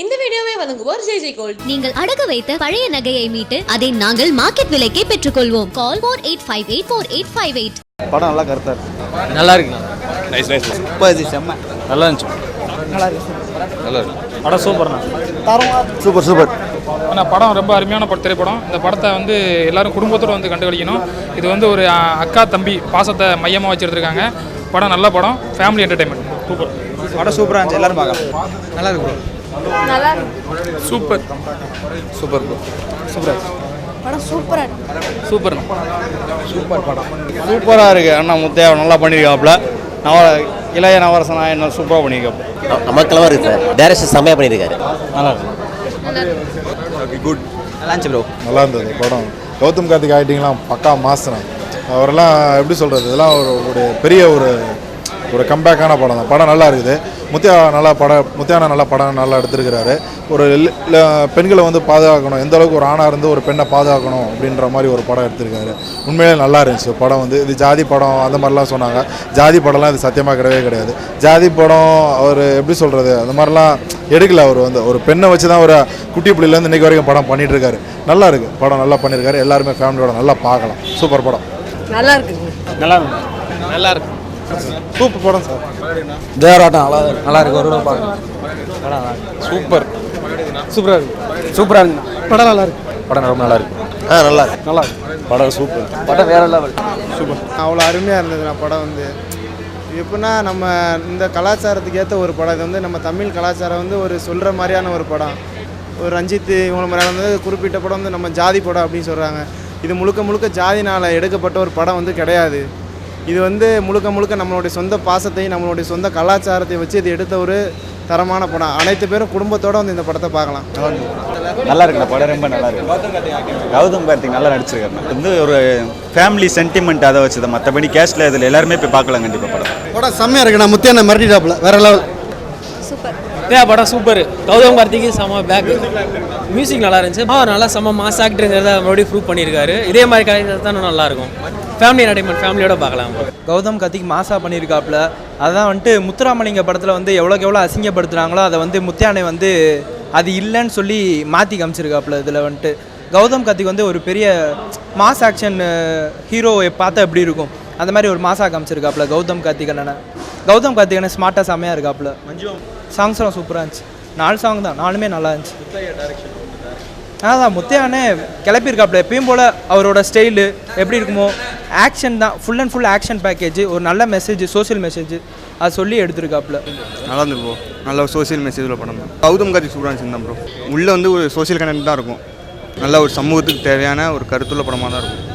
இந்த வீடியோவை வழங்குவோர் ஜெய் ஜெய் கோல்ட். நீங்கள் அடகு வைத்த பழைய நகையை மீட்டு அதை நாங்கள் மார்க்கெட் விலைக்கே பெற்றுக்கொள்வோம். Call four eight five eight four eight five eight படம் நல்லா கருத்தா இருக்கு. நல்லா இருக்குண்ணா. நைஸ் நைஸ் சூப்பர் இது செம்ம. நல்லா இருந்துச்சு. நல்லா இருக்கு படம் சூப்பர்ண்ணா. Super super. ஆனால் படம் ரொம்ப அருமையான பட திரைப்படம். இந்த படத்தை வந்து எல்லாரும் குடும்பத்தோடு வந்து கண்டுகளிக்கணும். இது வந்து ஒரு அக்கா தம்பி பாசத்தை மையமாக வச்சு எடுத்திருக்காங்க படம் நல்ல படம். ஃபேமிலி என்டர்டைன்மெண்ட் சூப்பர் படம் சூப்பராக இருந்துச்சு. எல்லாரும் பார்க்கலாம். நல்லா இருக்கு bro. Super super bro super சூப்பராக இருக்குது அண்ணா முத்தையா நல்லா பண்ணியிருக்காப்புல நவ இளைய நவரசனா என்ன சூப்பராக பண்ணியிருக்காப்புல அமக்கலமாக இருக்கு சார். டேரக்ஷன் செம்மையாக பண்ணியிருக்காரு நல்லா இருக்கு. குட் நல்லா இருந்துச்சு ப்ரோ நல்லா இருந்தது படம். கௌதம் கார்த்திக் ஆக்டிங்லாம் பக்கா மாசனம் அவரெல்லாம் எப்படி சொல்கிறது இதெல்லாம் ஒரு பெரிய ஒரு ஒரு கம்பேக்கான படம் தான். படம் நல்லா இருக்குது. முத்தியா நல்லா படம் முத்தியானா நல்லா படம் நல்லா எடுத்திருக்கிறாரு. ஒரு பெண்களை வந்து பாதுகாக்கணும். எந்த அளவுக்கு ஒரு ஆணாக இருந்து ஒரு பெண்ணை பாதுகாக்கணும் அப்படின்ற மாதிரி ஒரு படம் எடுத்திருக்காரு. உண்மையிலே நல்லா இருந்துச்சு. படம் வந்து இது ஜாதி படம் அந்த மாதிரிலாம் சொன்னாங்க. ஜாதி படம்லாம் இது சத்தியமாக கிடையவே கிடையாது. ஜாதி படம் அவர் எப்படி சொல்கிறது அந்த மாதிரிலாம் எடுக்கல அவர் வந்து. ஒரு பெண்ணை வச்சு தான் ஒரு குட்டி புள்ளிலேருந்து இன்னைக்கு வரைக்கும் படம் பண்ணிட்டு இருக்காரு நல்லா இருக்கு. படம் நல்லா பண்ணியிருக்காரு எல்லாருமே ஃபேமிலியோட நல்லா பார்க்கலாம். சூப்பர் படம். நல்லா இருக்குங்க. நல்லா இருக்கு. நல்லா இருக்கு. சூப்பர் படம் சார். தேவராட்டம் நல்லா நல்லா இருக்கு. ஒரு தடவை பார்க்கலாம் சூப்பர். சூப்பராக இருக்கு. சூப்பராக இருக்கு. படம் நல்லா இருக்கு. படம் ரொம்ப நல்லா இருக்கு. ஆ நல்லா இருக்கு. நல்லா இருக்கு. படம் சூப்பர். படம் வேற லெவல் அவ்வளோ அருமையாக இருந்ததுண்ணா படம் வந்து. எப்படின்னா நம்ம இந்த கலாச்சாரத்துக்கு ஏற்ற ஒரு படம். இது வந்து நம்ம தமிழ் கலாச்சாரம் வந்து ஒரு சொல்கிற மாதிரியான ஒரு படம். ஒரு ரஞ்சித் இவங்க மாதிரி வந்து குறிப்பிட்ட படம் வந்து நம்ம ஜாதி படம் அப்படின்னு சொல்கிறாங்க இது முழுக்க முழுக்க ஜாதினால் எடுக்கப்பட்ட ஒரு படம் வந்து கிடையாது. இது வந்து முழுக்க முழுக்க நம்மளுடைய சொந்த பாசத்தையும் நம்மளுடைய சொந்த கலாச்சாரத்தையும் வச்சு இது எடுத்த ஒரு தரமான படம். அனைத்து பேரும் குடும்பத்தோடு வந்து இந்த படத்தை பார்க்கலாம். நல்லா இருக்குண்ணா படம் ரொம்ப நல்லா இருக்கு. கௌதம் கார்த்திக் நல்லா நடிச்சிருக்காரு வந்து ஒரு ஃபேமிலி சென்டிமெண்ட் அதை வச்சுதான். மற்றபடி கேஸ்டில் இதில் எல்லாருமே போய் பார்க்கலாம் கண்டிப்பாக படம். படம் செம்மையாக இருக்குண்ணா. முத்தியான மிரட்டிட்டாப்புல. வேற லெவல் ஏன் படம் சூப்பர். கௌதம் கார்த்திக்கு செம பேக் மியூசிக் நல்லா இருந்துச்சு. அவர் நல்லா செம மாஸ் ஆக்டருங்கிறத மறுபடியும் ப்ரூவ் பண்ணியிருக்காரு. இதே மாதிரி கதை தான் நல்லா இருக்கும். ஃபேமிலி என்டர்டைன்மெண்ட் ஃபேமிலியோட பார்க்கலாம். கௌதம் கார்த்திக் மாசா பண்ணியிருக்காப்புல. அதான் வந்துட்டு முத்துராமலிங்க படத்தில் வந்து எவ்வளோக்கு எவ்வளோ அசிங்கப்படுத்துகிறாங்களோ அதை வந்து முத்தியானை வந்து அது இல்லைன்னு சொல்லி மாற்றி காமிச்சிருக்காப்புல இதில் வந்துட்டு. கௌதம் கார்த்திக் வந்து ஒரு பெரிய மாஸ் ஆக்ஷன் ஹீரோவை பார்த்தா எப்படி இருக்கும்? அந்த மாதிரி ஒரு மாசா காமிச்சிருக்காப்புல கௌதம் கார்த்திக் அண்ணனை. கௌதம் கார்த்திக் அண்ணன் ஸ்மார்ட்டாக செம்மையாக இருக்காப்புல. சாங்ஸ்லாம் சூப்பராக இருந்துச்சு. நாலு சாங் தான். நாலுமே நல்லா இருந்துச்சு. அதான் முத்தையானே கிளப்பியிருக்காப்புல எப்பயும் போல் அவரோட ஸ்டைலு எப்படி இருக்குமோ ஆக்ஷன் தான். Full and full action package ஒரு நல்ல மெசேஜ் சோஷியல் மெசேஜ் அது சொல்லி எடுத்திருக்காப்புல நல்லா இருந்து ப்ரோ நல்ல ஒரு சோசியல் மெசேஜில் படம். தான் கௌதம் கார்த்திக் சூப்பராக இருந்துச்சு தான் ப்ரோ உள்ளே வந்து ஒரு சோஷியல் கண்டென்ட் தான் இருக்கும். நல்ல ஒரு சமூகத்துக்கு தேவையான ஒரு கருத்துள்ள படமாக தான் இருக்கும்.